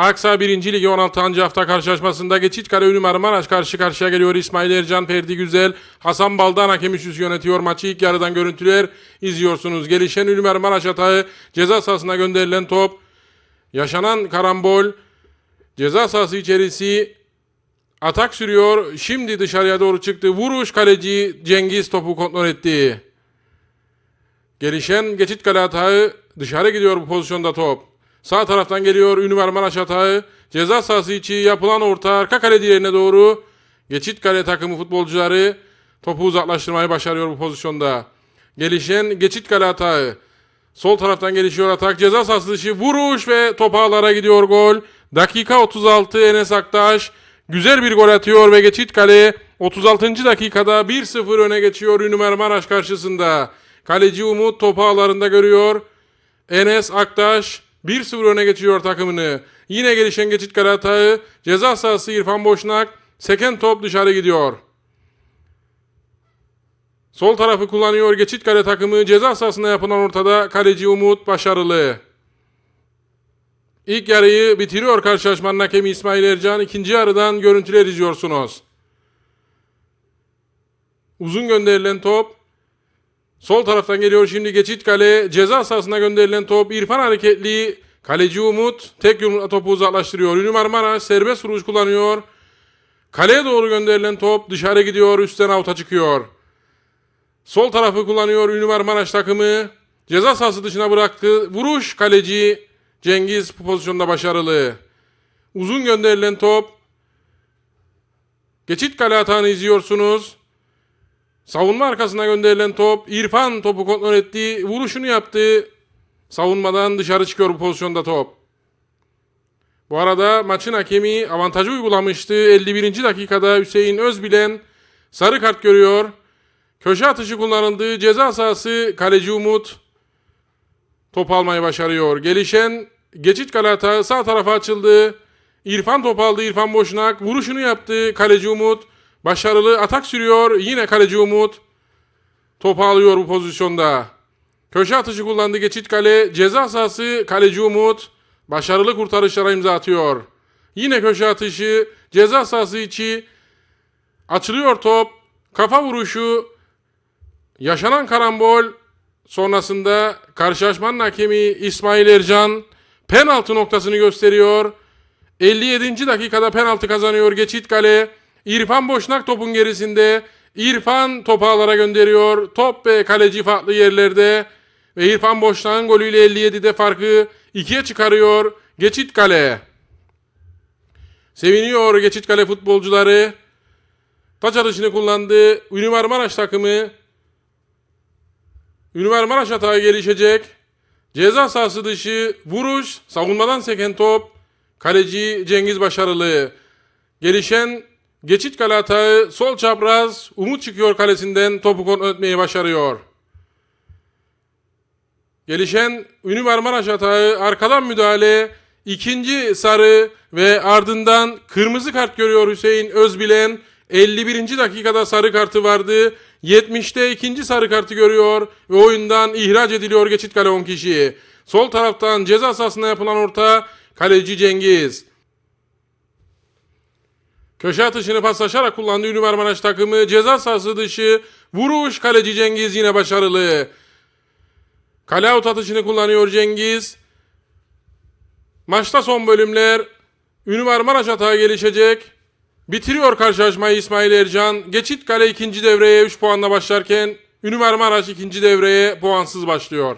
Aksa 1. Ligi 16. hafta karşılaşmasında Geçitkale Ünlü Marmaraş karşı karşıya geliyor. İsmail Ercan, Ferdi Güzel, Hasan Baldan hakem üçlüsü yönetiyor maçı. ilk yarıdan görüntüler izliyorsunuz. Gelişen Ünlü Marmaraş hatağı ceza sahasına gönderilen top. Yaşanan karambol ceza sahası içerisi atak sürüyor. Şimdi dışarıya doğru çıktı. Vuruş kaleci Cengiz topu kontrol etti. Gelişen geçit kale hatağı dışarı gidiyor bu pozisyonda top. Sağ taraftan geliyor Ünlü Marmaraş hatağı. Ceza sahası içi yapılan orta arka kale diğerine doğru. Geçit kale takımı futbolcuları topu uzaklaştırmayı başarıyor bu pozisyonda. Gelişen geçit kale hatağı. Sol taraftan gelişiyor atak. Ceza sahası dışı vuruş ve top ağlara gidiyor gol. Dakika 36 Enes Aktaş güzel bir gol atıyor ve geçit kale 36. dakikada 1-0 öne geçiyor Ünlü Marmaraş karşısında. Kaleci Umut topu ağlarında görüyor. Enes Aktaş 1-0 öne geçiyor takımını. Yine gelişen geçit kale hatağı. Ceza sahası İrfan Boşnak. Seken top dışarı gidiyor. Sol tarafı kullanıyor geçit kale takımı. Ceza sahasında yapılan ortada kaleci Umut başarılı. İlk yarıyı bitiriyor karşılaşmanın hakemi İsmail Ercan. İkinci yarıdan görüntüler izliyorsunuz. Uzun gönderilen top. Sol taraftan geliyor şimdi geçit kale. Ceza sahasına gönderilen top. İrfan hareketli. Kaleci Umut tek yumrukla topu uzaklaştırıyor. Ünlü Marmara serbest vuruş kullanıyor. Kaleye doğru gönderilen top dışarı gidiyor. Üstten avuta çıkıyor. Sol tarafı kullanıyor Ünlü Marmaraş takımı. Ceza sahası dışına bıraktı. Vuruş kaleci Cengiz bu pozisyonda başarılı. Uzun gönderilen top. Geçit kale hatanı izliyorsunuz. Savunma arkasına gönderilen top. İrfan topu kontrol etti. Vuruşunu yaptı. Savunmadan dışarı çıkıyor bu pozisyonda top. Bu arada maçın hakemi avantajı uygulamıştı. 51. dakikada Hüseyin Özbilen sarı kart görüyor. Köşe atışı kullanıldı. Ceza sahası kaleci Umut top almayı başarıyor. Gelişen geçit kale hatağı sağ tarafa açıldı. İrfan top aldı. İrfan Boşnak vuruşunu yaptı. Kaleci Umut başarılı atak sürüyor. Yine kaleci Umut topu alıyor bu pozisyonda. Köşe atışı kullandı geçit kale. Ceza sahası kaleci Umut başarılı kurtarışlara imza atıyor. Yine köşe atışı ceza sahası içi açılıyor top. Kafa vuruşu yaşanan karambol sonrasında karşılaşmanın hakemi İsmail Ercan penaltı noktasını gösteriyor. 57. dakikada penaltı kazanıyor geçit kale. İrfan Boşnak topun gerisinde. İrfan topu ağlara gönderiyor. Top ve kaleci farklı yerlerde. Ve İrfan Boşnak'ın golüyle 57'de farkı ikiye çıkarıyor. Geçit kale. Seviniyor geçit kale futbolcuları. Taç atışını kullandı. Ünlü Marmaraş takımı. Ünlü Marmaraş hatağı gelişecek. Ceza sahası dışı vuruş, savunmadan seken top. Kaleci Cengiz başarılı. Gelişen geçit kale hatağı sol çapraz Umut çıkıyor kalesinden topu etmeyi başarıyor. Gelişen Ünlü Marmaraş hatağı arkadan müdahale ikinci sarı ve ardından kırmızı kart görüyor Hüseyin Özbilen. 51. dakikada sarı kartı vardı. 70'te ikinci sarı kartı görüyor ve oyundan ihraç ediliyor geçit kale 10 kişi. Sol taraftan ceza sahasına yapılan orta kaleci Cengiz. Köşe atışını paslaşarak kullandı Ünlü Marmaraş takımı. Ceza sahası dışı vuruş kaleci Cengiz yine başarılı. Kale out atışını kullanıyor Cengiz. Maçta son bölümler. Ünlü Marmaraş hata gelişecek. Bitiriyor karşılaşmayı İsmail Ercan. Geçit kale ikinci devreye 3 puanla başlarken Ünlü Marmaraş ikinci devreye puansız başlıyor.